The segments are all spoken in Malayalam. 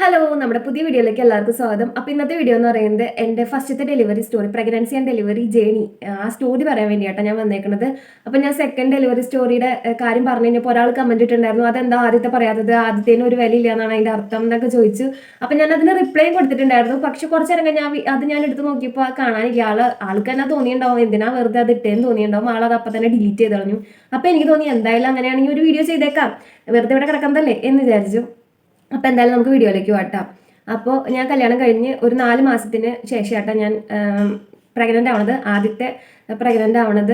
ഹലോ നമ്മുടെ പുതിയ വീഡിയോയിലേക്ക് എല്ലാവർക്കും സ്വാഗതം. അപ്പോൾ ഇന്നത്തെ വീഡിയോ എന്ന് പറയുന്നത് എന്റെ ഫസ്റ്റത്തെ delivery story pregnancy and delivery journey ആ സ്റ്റോറി പറയാൻ വേണ്ടിയിട്ടാണ് ഞാൻ വന്നേക്കുന്നത് അപ്പോൾ ഞാൻ സെക്കൻഡ് ഡെലിവറി സ്റ്റോറിയുടെ കാര്യം പറഞ്ഞു. കഴിഞ്ഞപ്പോൾ ഒരാൾ കമന്റ് ഇട്ടുണ്ടായിരുന്നു അതെന്താ ആദ്യത്തെ പറയാത്തത്? ആദ്യത്തേന് ഒരു വിലയില്ല എന്നാണ് അതിന്റെ അർത്ഥം എന്നൊക്കെ ചോദിച്ചു. അപ്പോൾ ഞാൻ അതിന് റിപ്ലൈ കൊടുത്തിട്ടുണ്ടായിരുന്നു. പക്ഷെ കുറച്ച് നേരം ഞാൻ അത് ഞാൻ എടുത്ത് നോക്കിയപ്പോൾ കാണാനില്ല. ആൾ ആൾക്ക് തന്നെ തോന്നിയിട്ടുണ്ടാവും. എന്തിനാ വെറുതെ അത് ഇട്ടേന്ന് തോന്നിയിട്ടുണ്ടാവും. ആൾ അത് അപ്പം തന്നെ ഡിലീറ്റ് ചെയ്ത് കളഞ്ഞു അപ്പോൾ എനിക്ക് തോന്നി എന്തായാലും അങ്ങനെയാണെങ്കിൽ ഒരു വീഡിയോ ചെയ്തേക്കാം. വെറുതെ ഇവിടെ കിടക്കുന്നതല്ലേ എന്ന് വിചാരിച്ചു. അപ്പോൾ എന്തായാലും നമുക്ക് വീഡിയോയിലേക്ക് വാട്ടാം അപ്പോൾ ഞാൻ കല്യാണം കഴിഞ്ഞ് ഒരു നാല് മാസത്തിന് ശേഷമായിട്ടാണ് ഞാൻ പ്രഗ്നന്റ് ആവണത്. ആദ്യത്തെ പ്രഗ്നന്റ് ആവണത്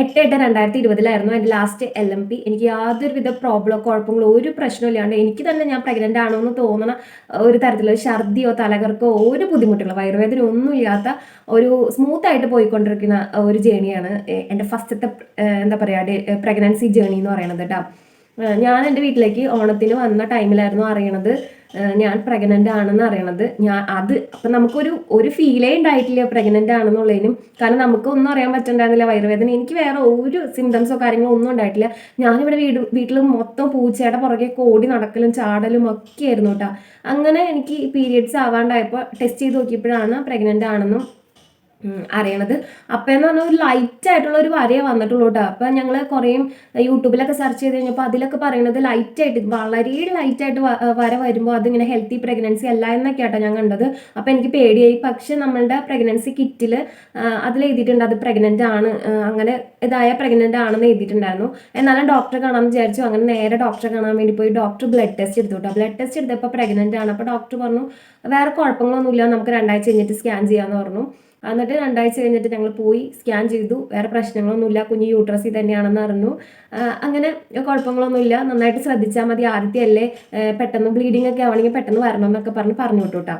എട്ട് എട്ട് രണ്ടായിരത്തി ഇരുപതിലായിരുന്നു. എന്റെ ലാസ്റ്റ് എൽ എം പി എനിക്ക് യാതൊരുവിധ പ്രോബ്ലമോ കുഴപ്പങ്ങളോ ഒരു പ്രശ്നവും ഇല്ലാണ്ട് എനിക്ക് തന്നെ ഞാൻ പ്രഗ്നന്റ് ആണോ എന്ന് തോന്നണ ഒരു തരത്തിലുള്ള ഛർദിയോ തലകർക്കോ ഒരു ബുദ്ധിമുട്ടുള്ള വയറുവേദന ഒന്നും ഇല്ലാത്ത ഒരു സ്മൂത്തായിട്ട് പോയിക്കൊണ്ടിരിക്കുന്ന ഒരു ജേണിയാണ് എന്റെ ഫസ്റ്റത്തെ എന്താ പറയുക പ്രഗ്നൻസി ജേണി എന്ന് പറയുന്നത് കേട്ടോ ഞാൻ എന്റെ വീട്ടിലേക്ക് ഓണത്തിന് വന്ന ടൈമിലായിരുന്നു അറിയണത്. ഞാൻ പ്രഗ്നന്റ് ആണെന്ന് അറിയണത്. ഞാൻ അത് അപ്പം നമുക്കൊരു ഒരു ഫീലേ ഉണ്ടായിട്ടില്ല പ്രഗ്നന്റ് ആണെന്നുള്ളതിനും. കാരണം നമുക്കൊന്നും അറിയാൻ പറ്റുന്നുണ്ടായിരുന്നില്ല വയറുവേദന. എനിക്ക് വേറെ ഒരു സിംറ്റംസോ കാര്യങ്ങളോ ഒന്നും ഉണ്ടായിട്ടില്ല. ഞാനിവിടെ വീട് വീട്ടിൽ മൊത്തം പൂച്ചയുടെ പുറകെ കോടി നടക്കലും ചാടലും ഒക്കെ ആയിരുന്നു കേട്ടോ അങ്ങനെ എനിക്ക് പീരിയഡ്സ് ആവാണ്ടായപ്പോൾ ടെസ്റ്റ് ചെയ്ത് നോക്കിയപ്പോഴാണ് പ്രഗ്നന്റ് ആണെന്നും അറിയണത്. അപ്പം എന്ന് പറഞ്ഞാൽ ഒരു ലൈറ്റ് ആയിട്ടുള്ള ഒരു വരയെ വന്നിട്ടുള്ളൂ കേട്ടോ അപ്പം ഞങ്ങൾ കുറേയും യൂട്യൂബിലൊക്കെ സെർച്ച് ചെയ്ത് കഴിഞ്ഞപ്പോൾ അതിലൊക്കെ പറയണത് ലൈറ്റ് ആയിട്ട് വളരെ ലൈറ്റ് ആയിട്ട് വര വരുമ്പോൾ അതിങ്ങനെ ഹെൽത്തി പ്രഗ്നൻസി അല്ല എന്നൊക്കെ ആട്ടോ ഞാൻ കണ്ടത്. അപ്പം എനിക്ക് പേടിയായി. പക്ഷെ നമ്മളുടെ പ്രഗ്നൻസി കിറ്റിൽ അതിൽ എഴുതിയിട്ടുണ്ട് അത് പ്രഗ്നന്റ് ആണ്. അങ്ങനെ ഇതായ പ്രഗ്നന്റ് ആണെന്ന് എഴുതിയിട്ടുണ്ടായിരുന്നു. എന്നാലും ഡോക്ടറെ കാണാമെന്ന് വിചാരിച്ചു. അങ്ങനെ നേരെ ഡോക്ടറെ കാണാൻ വേണ്ടി പോയി ഡോക്ടർ ബ്ലഡ് ടെസ്റ്റ് എടുത്തു കേട്ടോ ബ്ലഡ് ടെസ്റ്റ് എടുത്തപ്പോൾ പ്രഗ്നന്റ് ആണ്. അപ്പോൾ ഡോക്ടർ പറഞ്ഞു വേറെ കുഴപ്പങ്ങളൊന്നുമില്ല. നമുക്ക് രണ്ടാഴ്ച കഴിഞ്ഞിട്ട് സ്കാൻ ചെയ്യാമെന്ന് പറഞ്ഞു. എന്നിട്ട് രണ്ടാഴ്ച കഴിഞ്ഞിട്ട് ഞങ്ങൾ പോയി സ്കാൻ ചെയ്തു. വേറെ പ്രശ്നങ്ങളൊന്നുമില്ല. കുഞ്ഞ് യൂട്രസി തന്നെയാണെന്ന് അറിഞ്ഞു. അങ്ങനെ കുഴപ്പങ്ങളൊന്നുമില്ല. നന്നായിട്ട് ശ്രദ്ധിച്ചാൽ മതി. ആദ്യത്തെ അല്ലേ? പെട്ടെന്ന് ബ്ലീഡിംഗ് ഒക്കെ ആവണമെങ്കിൽ പെട്ടെന്ന് വരണം എന്നൊക്കെ പറഞ്ഞ് പറഞ്ഞു വിട്ടു കേട്ടോ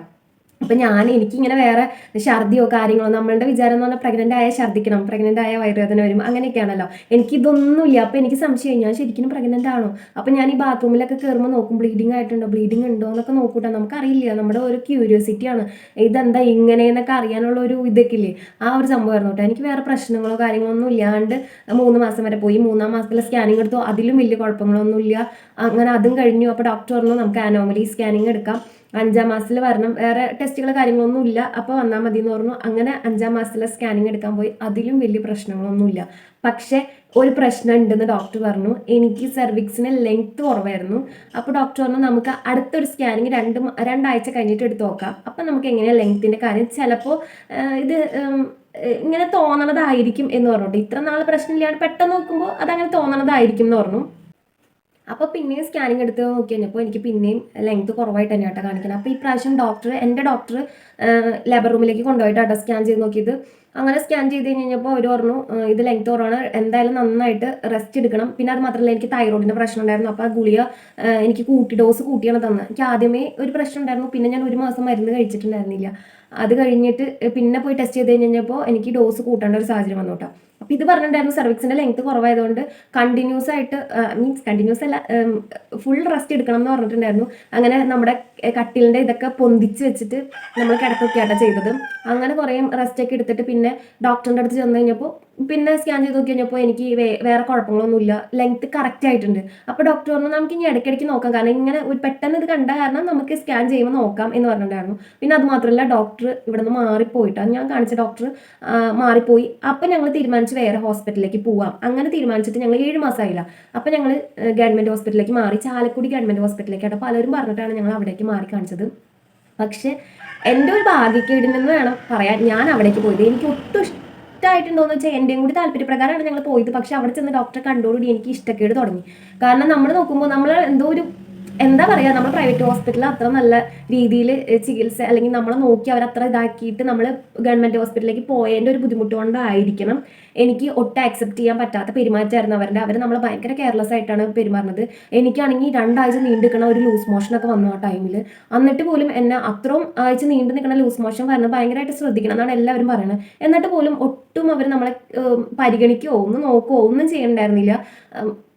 അപ്പം ഞാൻ എനിക്കിങ്ങനെ വേറെ ഛർദിയോ കാര്യങ്ങളോ നമ്മളുടെ വിചാരം എന്ന് പറഞ്ഞാൽ പ്രഗ്നന്റ് ആയ ഛർദ്ദിക്കണം പ്രഗ്നന്റ് ആയ വയറുവേദന വരും അങ്ങനെയൊക്കെയാണല്ലോ. എനിക്കിതൊന്നുമില്ല. അപ്പം എനിക്ക് സംശയം ഞാൻ ശരിക്കും പ്രഗ്നന്റ് ആണോ? അപ്പം ഞാൻ ഈ ബാത്റൂമിലൊക്കെ കയറുമ്പോൾ നോക്കും ബ്ലീഡിങ് ആയിട്ടുണ്ടോ ബ്ലീഡിങ് ഉണ്ടോ എന്നൊക്കെ നോക്കൂട്ടോ. നമുക്കറിയില്ല. നമ്മുടെ ഒരു ക്യൂരിയോസിറ്റിയാണ് ഇതെന്താ ഇങ്ങനെ എന്നൊക്കെ അറിയാനുള്ള ഒരു ഇതൊക്കെ ഇല്ലേ ആ ഒരു സംഭവമായിരുന്നു കേട്ടോ. എനിക്ക് വേറെ പ്രശ്നങ്ങളോ കാര്യങ്ങളോ ഒന്നും ഇല്ലാണ്ട് മൂന്ന് മാസം വരെ പോയി. മൂന്നാം മാസത്തിലെ സ്കാനിങ് എടുത്തു. അതിലും വലിയ കുഴപ്പങ്ങളൊന്നും ഇല്ല അങ്ങനെ അതും കഴിഞ്ഞു. അപ്പോൾ ഡോക്ടർ പറഞ്ഞു നമുക്ക് ആനോമലി സ്കാനിങ് എടുക്കാം. അഞ്ചാം മാസത്തിൽ വരണം. വേറെ ടെസ്റ്റുകൾ കാര്യങ്ങളൊന്നും ഇല്ല. അപ്പോൾ വന്നാൽ മതി എന്ന് പറഞ്ഞു. അങ്ങനെ അഞ്ചാം മാസത്തിലെ സ്കാനിങ് എടുക്കാൻ പോയി. അതിലും വലിയ പ്രശ്നങ്ങളൊന്നുമില്ല. പക്ഷെ ഒരു പ്രശ്നം ഉണ്ടെന്ന് ഡോക്ടർ പറഞ്ഞു. എനിക്ക് സെർവിക്സിന് ലെങ്ത് കുറവായിരുന്നു. അപ്പോൾ ഡോക്ടർ പറഞ്ഞു നമുക്ക് അടുത്തൊരു സ്കാനിങ് രണ്ട് രണ്ടാഴ്ച കഴിഞ്ഞിട്ട് എടുത്ത് നോക്കാം. അപ്പം നമുക്ക് എങ്ങനെയാണ് ലെങ്ത്തിന്റെ കാര്യം? ചിലപ്പോൾ ഇത് ഇങ്ങനെ തോന്നണതായിരിക്കും എന്ന് പറഞ്ഞു. ഇത്ര നാൾ പ്രശ്നമില്ലാണ്ട് പെട്ടെന്ന് നോക്കുമ്പോൾ അതങ്ങനെ തോന്നണതായിരിക്കും എന്ന് പറഞ്ഞു. അപ്പോൾ പിന്നെയും സ്കാനിങ് എടുത്ത് നോക്കി കഴിഞ്ഞപ്പോൾ എനിക്ക് പിന്നെയും ലെങ്ത് കുറവായിട്ട് തന്നെ കേട്ടോ അപ്പോൾ ഈ പ്രാവശ്യം ഡോക്ടർ എന്റെ ഡോക്ടർ ലേബർ റൂമിലേക്ക് കൊണ്ടുപോയിട്ട് കൊണ്ടുപോയിട്ടാട്ടോ സ്കാൻ ചെയ്ത് നോക്കിയത്. അങ്ങനെ സ്കാൻ ചെയ്ത് കഴിഞ്ഞപ്പോൾ അവർ പറഞ്ഞു ഇത് ലെങ്ത് കുറവാണ്. എന്തായാലും നന്നായിട്ട് റെസ്റ്റ് എടുക്കണം. പിന്നെ അത് മാത്രമല്ല എനിക്ക് തൈറോയിഡിന്റെ പ്രശ്നം ഉണ്ടായിരുന്നു. അപ്പോൾ ആ ഗുളിക എനിക്ക് കൂട്ടി ഡോസ് കൂട്ടിയാണ് തന്നത്. എനിക്ക് ആദ്യമേ ഒരു പ്രശ്നം ഉണ്ടായിരുന്നു. പിന്നെ ഞാൻ ഒരു മാസം മരുന്ന് കഴിച്ചിട്ടുണ്ടായിരുന്നില്ല. അത് കഴിഞ്ഞിട്ട് പിന്നെ പോയി ടെസ്റ്റ് ചെയ്ത് കഴിഞ്ഞപ്പോൾ എനിക്ക് ഡോസ് കൂട്ടേണ്ട ഒരു സാഹചര്യം വന്നു കേട്ടോ. അപ്പോൾ ഇത് പറഞ്ഞിട്ടുണ്ടായിരുന്നു സർവിക്സിന്റെ ലെങ്ത് കുറവായതുകൊണ്ട് കണ്ടിന്യൂസ് ആയിട്ട് മീൻസ് കണ്ടിന്യൂസ് അല്ല ഫുൾ റെസ്റ്റ് എടുക്കണം എന്ന് പറഞ്ഞിട്ടുണ്ടായിരുന്നു. അങ്ങനെ നമ്മുടെ കട്ടിലിന്റെ ഇതൊക്കെ പൊന്തിച്ച് വെച്ചിട്ട് നമ്മൾ കിടക്കൊക്കെയാട്ടോ ചെയ്തത്. അങ്ങനെ കുറേ റെസ്റ്റ് ഒക്കെ എടുത്തിട്ട് പിന്നെ ഡോക്ടറിന്റെ അടുത്ത് ചെന്ന് കഴിഞ്ഞപ്പോൾ പിന്നെ സ്കാൻ ചെയ്ത് നോക്കി കഴിഞ്ഞപ്പോൾ എനിക്ക് വേറെ കുഴപ്പങ്ങളൊന്നുമില്ല. ലെങ്ത് കറക്റ്റ് ആയിട്ടുണ്ട്. അപ്പോൾ ഡോക്ടർ പറഞ്ഞു നമുക്ക് ഇനി ഇടയ്ക്കിടയ്ക്ക് നോക്കാം. കാരണം ഇങ്ങനെ ഒരു പെട്ടെന്ന് ഇത് കണ്ട കാരണം നമുക്ക് സ്കാൻ ചെയ്യുമ്പോൾ നോക്കാം എന്ന് പറഞ്ഞിട്ടുണ്ടായിരുന്നു. പിന്നെ അത് മാത്രമല്ല ഡോക്ടർ ഇവിടെ നിന്ന് മാറിപ്പോയിട്ടാണ് ഞാൻ കാണിച്ച ഡോക്ടർ മാറിപ്പോയി. അപ്പം ഞങ്ങൾ തീരുമാനിച്ച് വേറെ ഹോസ്പിറ്റലിലേക്ക് പോവാം. അങ്ങനെ തീരുമാനിച്ചിട്ട് ഞങ്ങൾ ഏഴ് മാസമായില്ല അപ്പം ഞങ്ങൾ ഗവൺമെന്റ് ഹോസ്പിറ്റലിലേക്ക് മാറി. ചാലക്കുടി ഗവൺമെന്റ് ഹോസ്പിറ്റലിലേക്ക് ആട്ടോ പലരും പറഞ്ഞിട്ടാണ് ഞങ്ങൾ അവിടേക്ക് മാറി കാണിച്ചത്. പക്ഷെ എന്റെ ഒരു ഭാഗ്യക്കേടിനെന്ന് വേണം പറയാൻ. ഞാൻ അവിടേക്ക് പോയത്. എനിക്ക് ഒട്ടും ഇഷ്ടമായിട്ടുണ്ടോയെന്ന് വെച്ചാൽ എന്റെയും കൂടി താല്പര്യപ്രകാരമാണ് ഞങ്ങൾ പോയത്. പക്ഷെ അവിടെ ചെന്ന് ഡോക്ടറെ കണ്ടോടുകൂടി എനിക്ക് ഇഷ്ടക്കേട് തുടങ്ങി. കാരണം നമ്മൾ നോക്കുമ്പോൾ നമ്മൾ എന്തോ ഒരു എന്താ പറയുക നമ്മൾ പ്രൈവറ്റ് ഹോസ്പിറ്റലിൽ അത്ര നല്ല രീതിയിൽ ചികിത്സ അല്ലെങ്കിൽ നമ്മളെ നോക്കി അവർ അത്ര ഇതാക്കിയിട്ട് നമ്മൾ ഗവൺമെന്റ് ഹോസ്പിറ്റലിലേക്ക് പോയതിന്റെ ഒരു ബുദ്ധിമുട്ട് കൊണ്ടായിരിക്കണം എനിക്ക് ഒട്ടും അക്സെപ്റ്റ് ചെയ്യാൻ പറ്റാത്ത പെരുമാറ്റമായിരുന്നു അവരുടെ. അവർ നമ്മളെ ഭയങ്കര കെയർലെസ് ആയിട്ടാണ് പെരുമാറുന്നത്. എനിക്കാണെങ്കിൽ രണ്ടാഴ്ച നീണ്ടു നിൽക്കണ ഒരു ലൂസ് മോഷനൊക്കെ വന്നു ആ ടൈമിൽ എന്നിട്ട് പോലും എന്നെ അത്രയും ആഴ്ച നീണ്ടു നിൽക്കണ ലൂസ് മോഷൻ കാരണം ഭയങ്കരമായിട്ട് ശ്രദ്ധിക്കണം എന്നാണ് എല്ലാവരും പറയുന്നത് എന്നിട്ട് പോലും ഒട്ടും അവർ നമ്മളെ പരിഗണിക്കുകയോ ഒന്നും നോക്കുകയോ ഒന്നും ചെയ്യണ്ടായിരുന്നില്ല.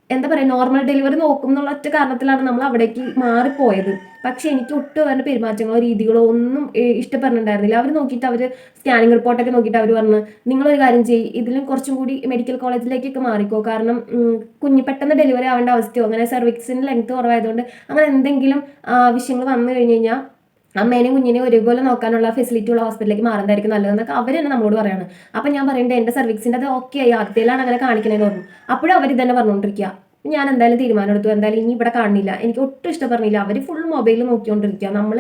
എന്താ പറയുക നോർമൽ ഡെലിവറി നോക്കും എന്നുള്ള ഒറ്റ കാരണത്തിലാണ് നമ്മൾ അവിടേക്ക് മാറിപ്പോയത്. പക്ഷേ എനിക്ക് ഒട്ടും അവരുടെ പെരുമാറ്റങ്ങളോ രീതികളോ ഒന്നും ഇഷ്ടപ്പെടുന്നുണ്ടായിരുന്നില്ല അവർ നോക്കിയിട്ട് അവർ സ്കാനിങ് റിപ്പോർട്ടൊക്കെ നോക്കിയിട്ട് അവർ പറഞ്ഞു നിങ്ങളൊരു കാര്യം ചെയ്യ് ഇതിലും കുറച്ചും കൂടി മെഡിക്കൽ കോളേജിലേക്കൊക്കെ മാറിക്കോ. കാരണം കുഞ്ഞു കുഞ്ഞ് പെട്ടെന്ന് ഡെലിവറി ആവേണ്ട അവസ്ഥയോ? അങ്ങനെ സർവീസിന്റെ ലെങ്ത് കുറവായതുകൊണ്ട് അങ്ങനെ എന്തെങ്കിലും ആവശ്യങ്ങൾ വന്നു കഴിഞ്ഞ് കഴിഞ്ഞാൽ അമ്മേനെയും കുഞ്ഞിനെയും ഒരുപോലെ നോക്കാനുള്ള ഫെസിലിറ്റി ഉള്ള ഹോസ്പിറ്റലിലേക്ക് മാറുന്നതായിരിക്കും നല്ലതെന്നൊക്കെ അവർ തന്നെ നമ്മളോട് പറയാണ്. അപ്പം ഞാൻ പറയേണ്ടത് എന്റെ സർവീസിന്റെ അത് ഓക്കെ ആയി. ആദ്യത്തിലാണ് അങ്ങനെ കാണിക്കണേന്ന് പറഞ്ഞു. അപ്പോഴും അവർ ഇതന്നെ പറഞ്ഞുകൊണ്ടിരിക്കുക ഞാൻ എന്തായാലും തീരുമാനം എടുത്തു. എന്തായാലും ഇനി ഇവിടെ കാണില്ല എനിക്ക് ഒട്ടും ഇഷ്ടപ്പെടുന്നില്ല അവർ ഫുൾ മൊബൈലിൽ നോക്കിക്കൊണ്ടിരിക്കുക നമ്മൾ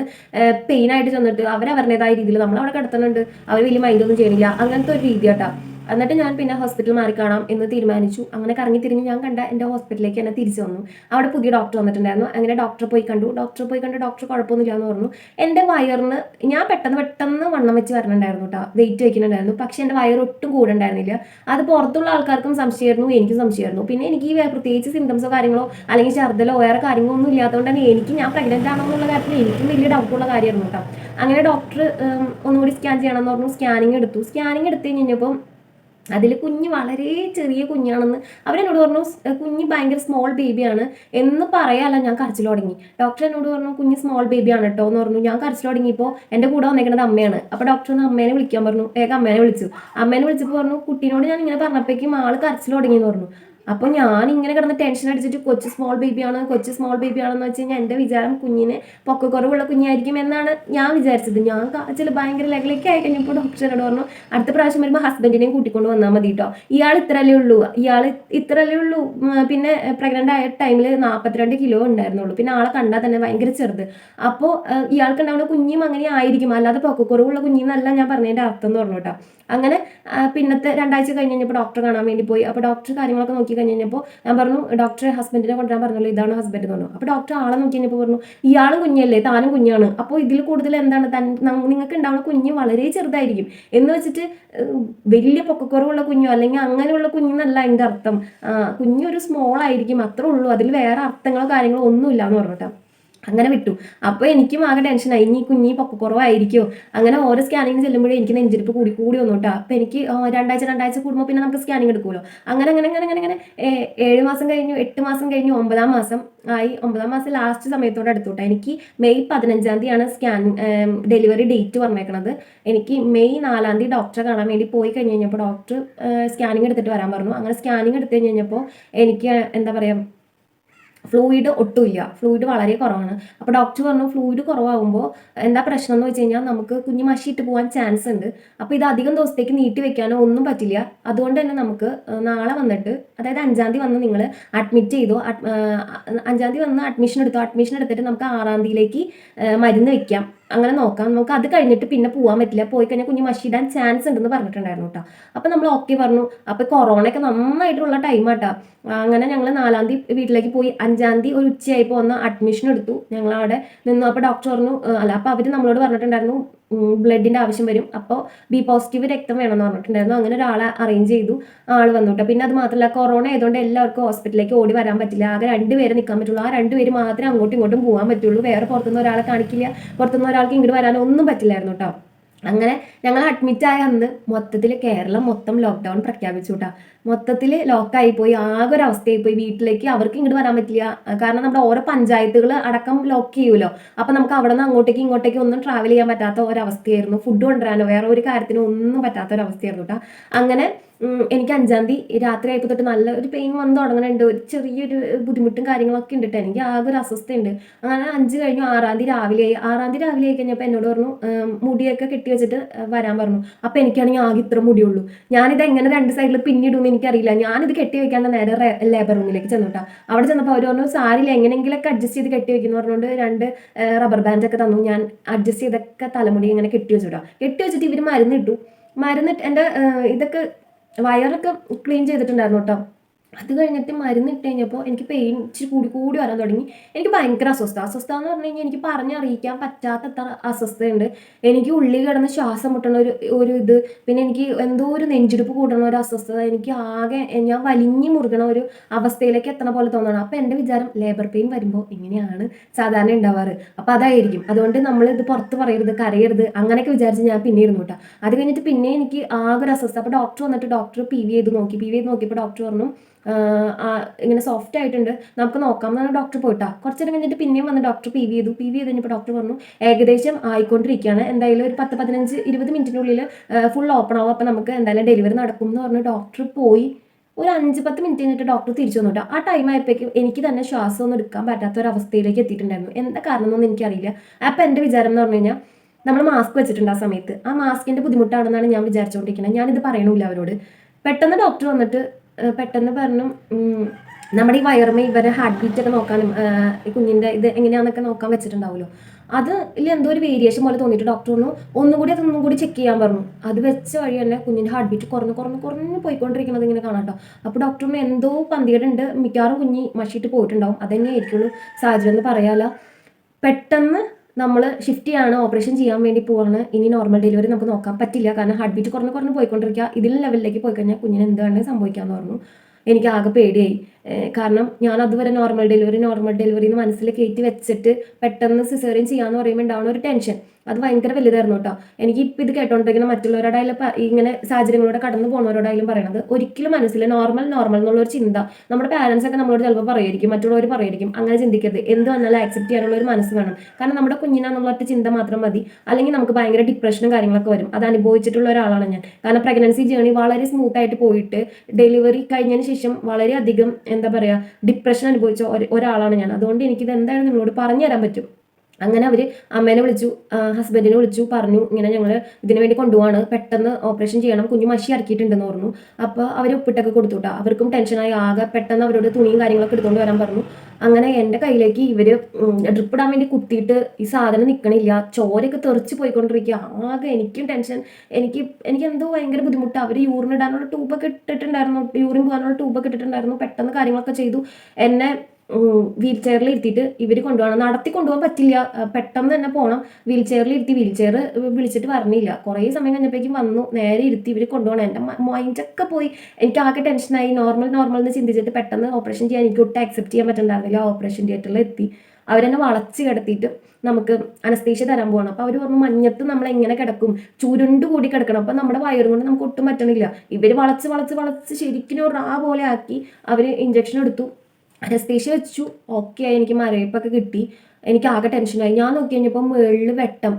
പെയിൻ ആയിട്ട് ചെന്നിട്ട് അവർ അവരുടേതായ രീതിയിൽ നമ്മൾ അവിടെ കിടത്തുന്നുണ്ട്. അവർ വലിയ മൈൻഡൊന്നും ചെയ്യണില്ല. അങ്ങനത്തെ ഒരു രീതി കേട്ടോ എന്നിട്ട് ഞാൻ പിന്നെ ഹോസ്പിറ്റൽ മാറി കാണാം എന്ന് തീരുമാനിച്ചു. അങ്ങനെ കറങ്ങി തിരിഞ്ഞ് ഞാൻ കണ്ട എന്റെ ഹോസ്പിറ്റലിലേക്ക് എന്നെ തിരിച്ചു വന്നു. അവിടെ പുതിയ ഡോക്ടർ വന്നിട്ടുണ്ടായിരുന്നു. അങ്ങനെ ഡോക്ടറെ പോയി കണ്ടു. ഡോക്ടറെ പോയി കണ്ട് ഡോക്ടർ കുഴപ്പമൊന്നുമില്ല എന്ന് പറഞ്ഞു. എന്റെ വയറിന് ഞാൻ പെട്ടെന്ന് പെട്ടെന്ന് വണ്ണം വെച്ച് വരണുണ്ടായിരുന്നു കേട്ടോ വെയിറ്റ് വയ്ക്കുന്നുണ്ടായിരുന്നു. പക്ഷെ എന്റെ വയർ ഒട്ടും കൂടെ ഉണ്ടായിരുന്നില്ല. അത് പുറത്തുള്ള ആൾക്കാർക്കും സംശയമായിരുന്നു. എനിക്കും സംശയമായിരുന്നു. പിന്നെ എനിക്ക് ഈ പ്രത്യേകിച്ച് സിംറ്റംസോ കാര്യങ്ങളോ അല്ലെങ്കിൽ ഛർദ്ദലോ വേറെ കാര്യങ്ങളോ ഒന്നും ഇല്ലാത്തതുകൊണ്ട് തന്നെ എനിക്ക് ഞാൻ പ്രഗ്നന്റ് ആണോ എന്നുള്ള കാര്യത്തിൽ എനിക്കും വലിയ ഡൗട്ടുള്ള കാര്യമായിരുന്നു കേട്ടോ അങ്ങനെ ഡോക്ടർ ഒന്നുകൂടി സ്കാൻ ചെയ്യണമെന്ന് പറഞ്ഞു. സ്കാനിങ് എടുത്തു. സ്കാനിങ് എടുത്തു കഴിഞ്ഞപ്പോൾ അതിൽ കുഞ്ഞ് വളരെ ചെറിയ കുഞ്ഞാണെന്ന് അവരെന്നോട് പറഞ്ഞു "സ്- കുഞ്ഞ് ഭയങ്കര സ്മോൾ ബേബിയാണ് എന്ന് പറയാല്ല ഞാൻ കരച്ചിൽ തുടങ്ങി. ഡോക്ടർ എന്നോട് പറഞ്ഞു കുഞ്ഞ് സ്മോൾ ബേബിയാണ് കേട്ടോ എന്ന് പറഞ്ഞു. ഞാൻ കരച്ചിൽ തുടങ്ങിയപ്പോൾ എന്റെ കൂടെ വന്നേക്കുന്നത് അമ്മയാണ്. അപ്പോൾ ഡോക്ടർ ഒന്ന് അമ്മേനെ വിളിക്കാൻ പറഞ്ഞു. വേഗം അമ്മേനെ വിളിച്ചു. അമ്മേനെ വിളിച്ചപ്പോൾ പറഞ്ഞു കുട്ടീനോട് ഞാൻ ഇങ്ങനെ പറഞ്ഞപ്പോഴേക്കും ആൾ കരച്ചിൽ തുടങ്ങിയെന്ന് പറഞ്ഞു. അപ്പോൾ ഞാൻ ഇങ്ങനെ കിടന്ന് ടെൻഷൻ അടിച്ചിട്ട് കൊച്ചു സ്മോൾ ബേബിയാണ് കൊച്ചു സ്മോൾ ബേബി ആണെന്ന് വെച്ച് കഴിഞ്ഞാൽ എന്റെ വിചാരം കുഞ്ഞിന് പൊക്കക്കുറവുള്ള കുഞ്ഞായിരിക്കും എന്നാണ് ഞാൻ വിചാരിച്ചത്. ഞാൻ കാച്ചിൽ ഭയങ്കര ലെഗിലേക്ക് ആയി കഴിഞ്ഞപ്പോൾ ഡോക്ടർ എന്നോട് പറഞ്ഞു അടുത്ത പ്രാവശ്യം വരുമ്പോൾ ഹസ്ബൻഡിനെയും കൂട്ടിക്കൊണ്ട് വന്നാൽ മതി കേട്ടോ ഇയാൾ ഇത്രയല്ലേ ഉള്ളൂ. ഇയാൾ ഇത്രയല്ലേ ഉള്ളൂ. പിന്നെ പ്രഗ്നന്റ് ആയ ടൈമിൽ നാൽപ്പത്തിരണ്ട് കിലോ ഉണ്ടായിരുന്നുള്ളൂ. പിന്നെ ആളെ കണ്ടാൽ തന്നെ ഭയങ്കര ചെറുത്. അപ്പോൾ ഇയാൾക്ക് ഉണ്ടാവുന്ന കുഞ്ഞും അങ്ങനെ ആയിരിക്കും. അല്ലാതെ പൊക്കക്കുറവുള്ള കുഞ്ഞിന്നല്ല ഞാൻ പറഞ്ഞതിന്റെ അർത്ഥം എന്ന് പറഞ്ഞു കേട്ടോ. അങ്ങനെ പിന്നത്തെ രണ്ടാഴ്ച കഴിഞ്ഞ് കഴിഞ്ഞപ്പോൾ ഡോക്ടറെ കാണാൻ വേണ്ടി പോയി. അപ്പോൾ ഡോക്ടർ കാര്യങ്ങളൊക്കെ നോക്കി കഴിഞ്ഞ് കഴിഞ്ഞപ്പോൾ ഞാൻ പറഞ്ഞു ഡോക്ടറെ ഹസ്ബൻഡിനെ കൊണ്ടുവരാൻ പറഞ്ഞല്ലോ ഇതാണ് ഹസ്ബൻഡ് എന്ന് പറഞ്ഞു. അപ്പോൾ ഡോക്ടർ ആളെ നോക്കി കഴിഞ്ഞപ്പോൾ പറഞ്ഞു ഇയാളും കുഞ്ഞല്ലേ താനും കുഞ്ഞാണ്. അപ്പോൾ ഇതിൽ കൂടുതൽ എന്താണ് നിങ്ങൾക്ക് ഉണ്ടാവുന്ന കുഞ്ഞ് വളരെ ചെറുതായിരിക്കും. എന്ന് വെച്ചിട്ട് വലിയ പൊക്കക്കുറവുള്ള കുഞ്ഞോ അല്ലെങ്കിൽ അങ്ങനെയുള്ള കുഞ്ഞെന്നല്ല അതിന്റെ അർത്ഥം. കുഞ്ഞൊരു സ്മോൾ ആയിരിക്കും അത്രേ ഉള്ളൂ. അതിൽ വേറെ അർത്ഥങ്ങളോ കാര്യങ്ങളോ ഒന്നുമില്ല എന്ന് പറഞ്ഞിട്ടാ അങ്ങനെ വിട്ടു. അപ്പോൾ എനിക്കും ആകെ ടെൻഷനായി ഇനി കുഞ്ഞി പൊക്കക്കുറവായിരിക്കുമോ അങ്ങനെ ഓരോ സ്കാനിങ് ചെല്ലുമ്പോഴേ എനിക്ക് നെഞ്ചിരിപ്പ് കൂടി കൂടി വന്നു കേട്ടോ. അപ്പോൾ എനിക്ക് രണ്ടാഴ്ച രണ്ടാഴ്ച കൂടുമ്പോൾ പിന്നെ നമുക്ക് സ്കാനിങ് എടുക്കുമല്ലോ. അങ്ങനെ അങ്ങനെ അങ്ങനെ അങ്ങനെ ഏഴ് മാസം കഴിഞ്ഞു എട്ട് മാസം കഴിഞ്ഞു ഒമ്പതാം മാസം ആയി. ഒമ്പതാം മാസം ലാസ്റ്റ് സമയത്തോടെ അടുത്തോട്ടെ എനിക്ക് മെയ് പതിനഞ്ചാം തീയതിയാണ് സ്കാൻ ഡെലിവറി ഡേറ്റ് പറഞ്ഞേക്കണത്. എനിക്ക് മെയ് നാലാം തീയതി ഡോക്ടറെ കാണാൻ വേണ്ടി പോയി കഴിഞ്ഞ് കഴിഞ്ഞപ്പോൾ ഡോക്ടർ സ്കാനിങ് എടുത്തിട്ട് വരാൻ പറഞ്ഞു. അങ്ങനെ സ്കാനിങ് എടുത്തു കഴിഞ്ഞ് കഴിഞ്ഞപ്പോൾ എനിക്ക് എന്താ പറയുക ഫ്ലൂയിഡ് ഒട്ടുമില്ല. ഫ്ലൂയിഡ് വളരെ കുറവാണ്. അപ്പോൾ ഡോക്ടർ പറഞ്ഞു ഫ്ലൂയിഡ് കുറവാകുമ്പോൾ എന്താ പ്രശ്നം എന്ന് വെച്ച് കഴിഞ്ഞാൽ നമുക്ക് കുഞ്ഞ് മഷിയിട്ട് പോകാൻ ചാൻസ് ഉണ്ട്. അപ്പോൾ ഇത് അധികം ദിവസത്തേക്ക് നീട്ടി വെക്കാനോ ഒന്നും പറ്റില്ല. അതുകൊണ്ട് തന്നെ നമുക്ക് നാളെ വന്നിട്ട് അതായത് അഞ്ചാം തീയതി വന്ന് നിങ്ങൾ അഡ്മിറ്റ് ചെയ്തു അഞ്ചാം തീയതി വന്ന് അഡ്മിഷൻ എടുത്തു അഡ്മിഷൻ എടുത്തിട്ട് നമുക്ക് ആറാം തീയതിയിലേക്ക് മരുന്ന് വെക്കാം. അങ്ങനെ നോക്കാം. നമുക്ക് അത് കഴിഞ്ഞിട്ട് പിന്നെ പോകാൻ പറ്റില്ല. പോയി കഴിഞ്ഞാൽ കുഞ്ഞ് മഷിയിടാൻ ചാൻസ് ഉണ്ടെന്ന് പറഞ്ഞിട്ടുണ്ടായിരുന്നു കേട്ടോ അപ്പോൾ നമ്മൾ ഓക്കെ പറഞ്ഞു. അപ്പോൾ കൊറോണയൊക്കെ നന്നായിട്ടുള്ള ടൈം ആട്ടോ. അങ്ങനെ ഞങ്ങൾ നാലാം തീയതി വീട്ടിലേക്ക് പോയി. അഞ്ചാം തീയതി ഒരു ഉച്ചയായി പോകുന്ന അഡ്മിഷൻ എടുത്തു. ഞങ്ങൾ അവിടെ നിന്നു. അപ്പോൾ ഡോക്ടർ പറഞ്ഞു അല്ല അപ്പോൾ അവർ നമ്മളോട് പറഞ്ഞിട്ടുണ്ടായിരുന്നു ബ്ലഡിന്റെ ആവശ്യം വരും. അപ്പോൾ ബി പോസിറ്റീവ് രക്തം വേണമെന്ന് പറഞ്ഞിട്ടുണ്ടായിരുന്നു. അങ്ങനെ ഒരാളെ അറേഞ്ച് ചെയ്തു ആൾ വന്നു കേട്ടോ പിന്നെ അത് മാത്രമല്ല കൊറോണ ആയതുകൊണ്ട് എല്ലാവർക്കും ഹോസ്പിറ്റലിലേക്ക് ഓടി വരാൻ പറ്റില്ല. ആകെ രണ്ടുപേരെ നിൽക്കാൻ പറ്റുള്ളൂ. ആ രണ്ട് പേര് മാത്രമേ അങ്ങോട്ടും ഇങ്ങോട്ടും പോകാൻ പറ്റുള്ളൂ. വേറെ പുറത്തുനിന്ന് ഒരാളെ കാണിക്കില്ല. പുറത്തുനിന്ന് ഒരാൾക്ക് ഇങ്ങോട്ട് വരാനോ ഒന്നും പറ്റില്ലായിരുന്നു കേട്ടോ അങ്ങനെ ഞങ്ങൾ അഡ്മിറ്റ് ആയ അന്ന് മൊത്തത്തിൽ കേരളം മൊത്തം ലോക്ക്ഡൗൺ പ്രഖ്യാപിച്ചു കേട്ടോ മൊത്തത്തിൽ ലോക്കായി പോയി ആകെ ഒരു അവസ്ഥയായി പോയി വീട്ടിലേക്ക് അവർക്ക് ഇങ്ങോട്ട് വരാൻ പറ്റില്ല. കാരണം നമ്മുടെ ഓരോ പഞ്ചായത്തുകൾ അടക്കം ലോക്ക് ചെയ്യുമല്ലോ അപ്പം നമുക്ക് അവിടെ നിന്ന് അങ്ങോട്ടേക്ക് ഇങ്ങോട്ടേക്ക് ഒന്നും ട്രാവൽ ചെയ്യാൻ പറ്റാത്ത ഒരവസ്ഥയായിരുന്നു. ഫുഡ് കൊണ്ടുവരാനോ വേറെ ഒരു കാര്യത്തിനോ ഒന്നും പറ്റാത്ത ഒരു അവസ്ഥയായിരുന്നു കേട്ടോ അങ്ങനെ എനിക്ക് അഞ്ചാം തീയതി രാത്രി ആയപ്പോൾ തൊട്ട് നല്ല ഒരു പെയിൻ വന്ന് തുടങ്ങുന്നുണ്ട് ഒരു ചെറിയൊരു ബുദ്ധിമുട്ടും കാര്യങ്ങളൊക്കെ ഉണ്ട് കേട്ടോ എനിക്ക് ആകെ ഒരു അസ്വസ്ഥയുണ്ട്. അങ്ങനെ അഞ്ച് കഴിഞ്ഞു ആറാം തീയതി രാവിലെ ആയി. ആറാം തീയതി രാവിലെ ആയി കഴിഞ്ഞപ്പോൾ എന്നോട് പറഞ്ഞു മുടിയൊക്കെ കെട്ടി വെച്ചിട്ട് വരാൻ പറഞ്ഞു. അപ്പോൾ എനിക്കാണെങ്കിൽ ആകെ ഇത്ര മുടിയുള്ളൂ. ഞാനിത് എങ്ങനെ രണ്ട് സൈഡിൽ പിന്നിടുമെന്ന് എനിക്കറിയില്ല. ഞാനിത് കെട്ടി വെക്കാൻ നേരെ ലേബർ റൂമിലേക്ക് ചെന്നു അവിടെ ചെന്നപ്പോൾ അവർ പറഞ്ഞു സാരില്ല എങ്ങനെയെങ്കിലൊക്കെ അഡ്ജസ്റ്റ് ചെയ്ത് കെട്ടി വെക്കുന്നു പറഞ്ഞുകൊണ്ട് രണ്ട് റബ്ബർ ബാൻഡ് ഒക്കെ തന്നു. ഞാൻ അഡ്ജസ്റ്റ് ചെയ്തൊക്കെ തലമുടി ഇങ്ങനെ കെട്ടി വെച്ചിട്ടാ. കെട്ടി വെച്ചിട്ട് ഇവർ മരുന്നിട്ടു. മരുന്നിട്ട് മരുന്ന് എന്റെ ഇതൊക്കെ വയറൊക്കെ ക്ലീൻ ചെയ്തിട്ടുണ്ടായിരുന്നു കേട്ടോ അത് കഴിഞ്ഞിട്ട് മരുന്ന് ഇട്ട് കഴിഞ്ഞപ്പോൾ എനിക്ക് പെയിൻ ഇച്ചിരി കൂടി കൂടി വരാൻ തുടങ്ങി. എനിക്ക് ഭയങ്കര അസ്വസ്ഥ. അസ്വസ്ഥ എന്ന് പറഞ്ഞു കഴിഞ്ഞാൽ എനിക്ക് പറഞ്ഞറിയിക്കാൻ പറ്റാത്ത അത്ര അസ്വസ്ഥയുണ്ട് എനിക്ക് ഉള്ളിൽ കിടന്ന് ശ്വാസം മുട്ടണ ഒരു ഒരു ഇത് പിന്നെ എനിക്ക് എന്തോ ഒരു നെഞ്ചിടിപ്പ് കൂടണ ഒരു അസ്വസ്ഥത എനിക്ക് ആകെ ഞാൻ വലിഞ്ഞു മുറുകണ ഒരു അവസ്ഥയിലേക്ക് എത്തണ പോലെ തോന്നണം അപ്പോൾ എന്റെ വിചാരം ലേബർ പെയിൻ വരുമ്പോൾ ഇങ്ങനെയാണ് സാധാരണ ഉണ്ടാവാറ് അപ്പോൾ അതായിരിക്കും. അതുകൊണ്ട് നമ്മൾ ഇത് പുറത്ത് പറയരുത് കരയരുത് അങ്ങനെയൊക്കെ വിചാരിച്ച് ഞാൻ പിന്നെ ഇരുന്നു കേട്ടോ. അത് കഴിഞ്ഞിട്ട് പിന്നെ എനിക്ക് ആകെ ഒരു അസ്വസ്ഥ അപ്പോൾ ഡോക്ടർ വന്നിട്ട് ഡോക്ടർ പി വി ചെയ്ത് നോക്കി. പി വി ചെയ്ത് നോക്കിയപ്പോൾ ഡോക്ടർ പറഞ്ഞു ഇങ്ങനെ സോഫ്റ്റ് ആയിട്ടുണ്ട്. നമുക്ക് നോക്കാം എന്നാണ് ഡോക്ടർ പോയിട്ടാ. കുറച്ച് നേരം കഴിഞ്ഞിട്ട് പിന്നെയും വന്ന് ഡോക്ടർ പി വി ചെയ്തു. പി വി ചെയ്ത് കഴിഞ്ഞപ്പോൾ ഡോക്ടർ പറഞ്ഞു ഏകദേശം ആയിക്കൊണ്ടിരിക്കുകയാണ്. എന്തായാലും ഒരു പത്ത് പതിനഞ്ച് ഇരുപത് മിനിറ്റിനുള്ളിൽ ഫുൾ ഓപ്പൺ ആവും. അപ്പോൾ നമുക്ക് എന്തായാലും ഡെലിവറി നടക്കും എന്ന് പറഞ്ഞ് ഡോക്ടർ പോയി. ഒരു അഞ്ച് പത്ത് മിനിറ്റ് കഴിഞ്ഞിട്ട് ഡോക്ടർ തിരിച്ചു വന്നു കേട്ടോ. ആ ടൈം ആയപ്പോഴേക്കും എനിക്ക് തന്നെ ശ്വാസം ഒന്നും എടുക്കാൻ പറ്റാത്ത ഒരു അവസ്ഥയിലേക്ക് എത്തിയിട്ടുണ്ടായിരുന്നു. എന്താ കാരണം എന്നൊന്നും എനിക്കറിയില്ല. അപ്പം എന്റെ വിചാരം എന്ന് പറഞ്ഞു കഴിഞ്ഞാൽ നമ്മൾ മാസ്ക് വെച്ചിട്ടുണ്ട് ആ സമയത്ത്. ആ മാസ്കിന്റെ ബുദ്ധിമുട്ടാണെന്നാണ് ഞാൻ വിചാരിച്ചുകൊണ്ടിരിക്കുന്നത് ഞാനിത് പറയണില്ല അവരോട്. പെട്ടെന്ന് ഡോക്ടർ വന്നിട്ട് പെട്ടെന്ന് പറഞ്ഞു നമ്മുടെ ഈ വയറുമേ ഇവരെ ഹാർട്ട് ബീറ്റ് ഒക്കെ നോക്കാനും ഈ കുഞ്ഞിന്റെ ഇത് എങ്ങനെയാണെന്നൊക്കെ നോക്കാൻ വെച്ചിട്ടുണ്ടാവുമല്ലോ. അത് ഇല്ല എന്തോ ഒരു വേരിയേഷൻ പോലെ തോന്നിയിട്ട് ഡോക്ടർ പറഞ്ഞു ഒന്നും കൂടി അതൊന്നും കൂടി ചെക്ക് ചെയ്യാൻ പറഞ്ഞു. അത് വെച്ച വഴി തന്നെ കുഞ്ഞിന്റെ ഹാർട്ട് ബീറ്റ് കുറഞ്ഞ് കുറഞ്ഞ് കുറഞ്ഞ് പോയിക്കൊണ്ടിരിക്കുന്നത് ഇങ്ങനെ കാണാം കേട്ടോ. അപ്പോൾ ഡോക്ടറിന് എന്തോ പന്തികേടുണ്ട്. മിക്കവാറും കുഞ്ഞി മഷിയിട്ട് പോയിട്ടുണ്ടാവും. അതന്നെ ആയിരിക്കുള്ളൂ സാഹചര്യം എന്ന് പറയാലോ പെട്ടെന്ന് നമ്മൾ ഷിഫ്റ്റ് ചെയ്യാണ് ഓപ്പറേഷൻ ചെയ്യാൻ വേണ്ടി പോവാണ്. ഇനി നോർമൽ ഡെലിവറി നമുക്ക് നോക്കാൻ പറ്റില്ല. കാരണം ഹാർട്ട് ബീറ്റ് കുറഞ്ഞ് കുറഞ്ഞ് പോയിക്കൊണ്ടിരിക്കുക. ഇതിൽ ലെവലിലേക്ക് പോയി കഴിഞ്ഞാൽ കുഞ്ഞിന് എന്ത് വേണമെങ്കിൽ സംഭവിക്കാമെന്ന് പറഞ്ഞു. എനിക്ക് ആകെ പേടിയായി. കാരണം ഞാൻ അതുവരെ നോർമൽ ഡെലിവറി നോർമൽ ഡെലിവറി എന്ന് മനസ്സിൽ കയറ്റി വെച്ചിട്ട് പെട്ടെന്ന് സിസേറിയൻ ചെയ്യാന്ന് പറയുമ്പോൾ ഉണ്ടാവുന്ന ഒരു ടെൻഷൻ അത് ഭയങ്കര വലുതായിരുന്നു കേട്ടോ. എനിക്ക് ഇപ്പം ഇത് കേട്ടോണ്ടിരിക്കുന്ന മറ്റുള്ളവരോടായാലും ഇങ്ങനെ സാഹചര്യങ്ങളോട് കടന്നു പോകുന്നവരോടായാലും പറയണത് ഒരിക്കലും മനസ്സിൽ നോർമൽ നോർമൽ എന്നുള്ളൊരു ചിന്ത നമ്മുടെ പാരൻസ് ഒക്കെ നമ്മളോട് ചിലപ്പോൾ പറയുമായിരിക്കും മറ്റുള്ളവർ പറയുമായിരിക്കും അങ്ങനെ ചിന്തിക്കരുത്. എന്ത് വന്നാലും ആക്സെപ്റ്റ് ചെയ്യാനുള്ള ഒരു മനസ്സ് വേണം. കാരണം നമ്മുടെ കുഞ്ഞിനാന്നുള്ള ഒറ്റ ചിന്ത മാത്രം മതി. അല്ലെങ്കിൽ നമുക്ക് ഭയങ്കര ഡിപ്രഷനും കാര്യങ്ങളൊക്കെ വരും. അത് അനുഭവിച്ചിട്ടുള്ള ഒരാളാണ് ഞാൻ. കാരണം പ്രഗ്നൻസി ജേണി വളരെ സ്മൂത്ത് ആയിട്ട് പോയിട്ട് ഡെലിവറി കഴിഞ്ഞതിന് ശേഷം വളരെയധികം എന്താ പറയുക ഡിപ്രഷൻ അനുഭവിച്ച ഒരാളാണ് ഞാൻ. അതുകൊണ്ട് എനിക്കിത് എന്തായാലും നിങ്ങളോട് പറഞ്ഞു തരാൻ പറ്റും. അങ്ങനെ അവർ അമ്മേനെ വിളിച്ചു ഹസ്ബൻഡിനെ വിളിച്ചു പറഞ്ഞു ഇങ്ങനെ ഞങ്ങൾ ഇതിനു വേണ്ടി കൊണ്ടുപോവാണ് പെട്ടെന്ന് ഓപ്പറേഷൻ ചെയ്യണം കുഞ്ഞു മഷി ഇറക്കിയിട്ടുണ്ടെന്ന് പറഞ്ഞു. അപ്പോൾ അവർ ഉപ്പിട്ടൊക്കെ കൊടുത്തു അവർക്കും ടെൻഷനായി ആകെ പെട്ടെന്ന് അവരോട് തുണിയും കാര്യങ്ങളൊക്കെ എടുത്തുകൊണ്ട് വരാൻ പറഞ്ഞു. അങ്ങനെ എന്റെ കയ്യിലേക്ക് ഇവർ ഡ്രിപ്പ് ഇടാൻ വേണ്ടി കുത്തിയിട്ട് ഈ സാധനം നിൽക്കണില്ല ചോരയൊക്കെ തെറിച്ച് പോയിക്കൊണ്ടിരിക്കുക ആകെ എനിക്കും ടെൻഷൻ എനിക്ക് എനിക്ക് എന്തോ ഭയങ്കര ബുദ്ധിമുട്ട്. അവർ യൂറിൻ ഇടാനുള്ള ട്യൂബൊക്കെ ഇട്ടിട്ടുണ്ടായിരുന്നു. യൂറിൻ പോകാനുള്ള ട്യൂബൊക്കെ ഇട്ടിട്ടുണ്ടായിരുന്നു. പെട്ടെന്ന് കാര്യങ്ങളൊക്കെ ചെയ്തു. എന്നെ വീൽ ചെയറിൽ ഇരുത്തിയിട്ട് ഇവർ കൊണ്ടുപോകണം. നടത്തി കൊണ്ടുപോകാൻ പറ്റില്ല. പെട്ടെന്ന് തന്നെ പോകണം വീൽ ചെയറിൽ ഇരുത്തി വീൽ ചെയർ വിളിച്ചിട്ട് പറഞ്ഞില്ല. കുറേ സമയം കഴിഞ്ഞപ്പോഴേക്കും വന്നു. നേരെ ഇരുത്തി ഇവർ കൊണ്ടുപോകണം. എന്റെ മൈൻഡൊക്കെ പോയി. എനിക്ക് ആകെ ടെൻഷനായി നോർമൽ നോർമൽ എന്ന് ചിന്തിച്ചിട്ട് പെട്ടെന്ന് ഓപ്പറേഷൻ ചെയ്യാൻ എനിക്ക് ഒട്ടും അക്സെപ്റ്റ് ചെയ്യാൻ പറ്റുന്നുണ്ടായിരുന്നില്ല ഓപ്പറേഷൻ തിയേറ്ററിൽ എത്തി. അവരെന്നെ വളച്ച് കിടത്തിയിട്ട് നമുക്ക് അനസ്തീഷ തരാൻ പോകണം അപ്പോൾ അവർ പറഞ്ഞു മഞ്ഞത്ത് നമ്മൾ എങ്ങനെ കിടക്കും? ചുരുണ്ട് കൂടി കിടക്കണം. അപ്പോൾ നമ്മുടെ വയറും കൊണ്ട് നമുക്ക് ഒട്ടും പറ്റണില്ല. ഇവർ വളച്ച് വളച്ച് വളച്ച് ശരിക്കും റാ പോലെ ആക്കി അവർ ഇഞ്ചക്ഷൻ എടുത്തു. അനസ്തീഷ്യ വെച്ചു. ഓക്കെ ആയി. എനിക്ക് മരവിപ്പൊക്കെ കിട്ടി. എനിക്ക് ആകെ ടെൻഷനായി ഞാൻ നോക്കി കഴിഞ്ഞപ്പോൾ മുകളിൽ വെട്ടം